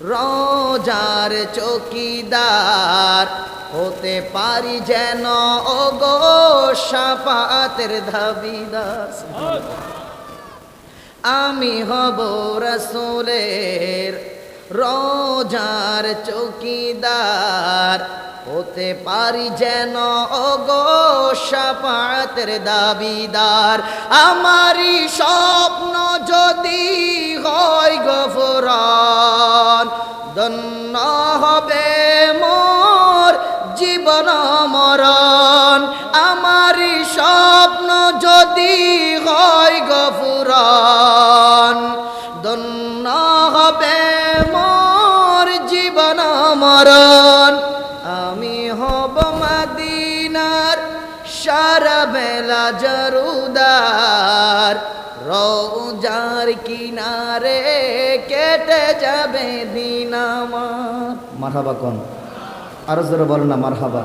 রোজার চকিদার হতে পারি যেন, ওগো সাপাতের দাবিদার। আমি হব রসুলের রোজার চকিদার, হতে পারি যেন, ওগো সাপাতের দাবিদার। আমারই স্বপ্ন ধন্য হবে মোর জীবন মরণ। আমারই স্বপ্ন যদি হয় গফুরান। ধন্য হবে মোর জীবন মরণ। আমি হব মাদিনার সারা বেলা জরুদার। রোজার কিনারে কেটে যাবে দিন আমার। মারহাবা কোন? আরও বল না মারহাবা।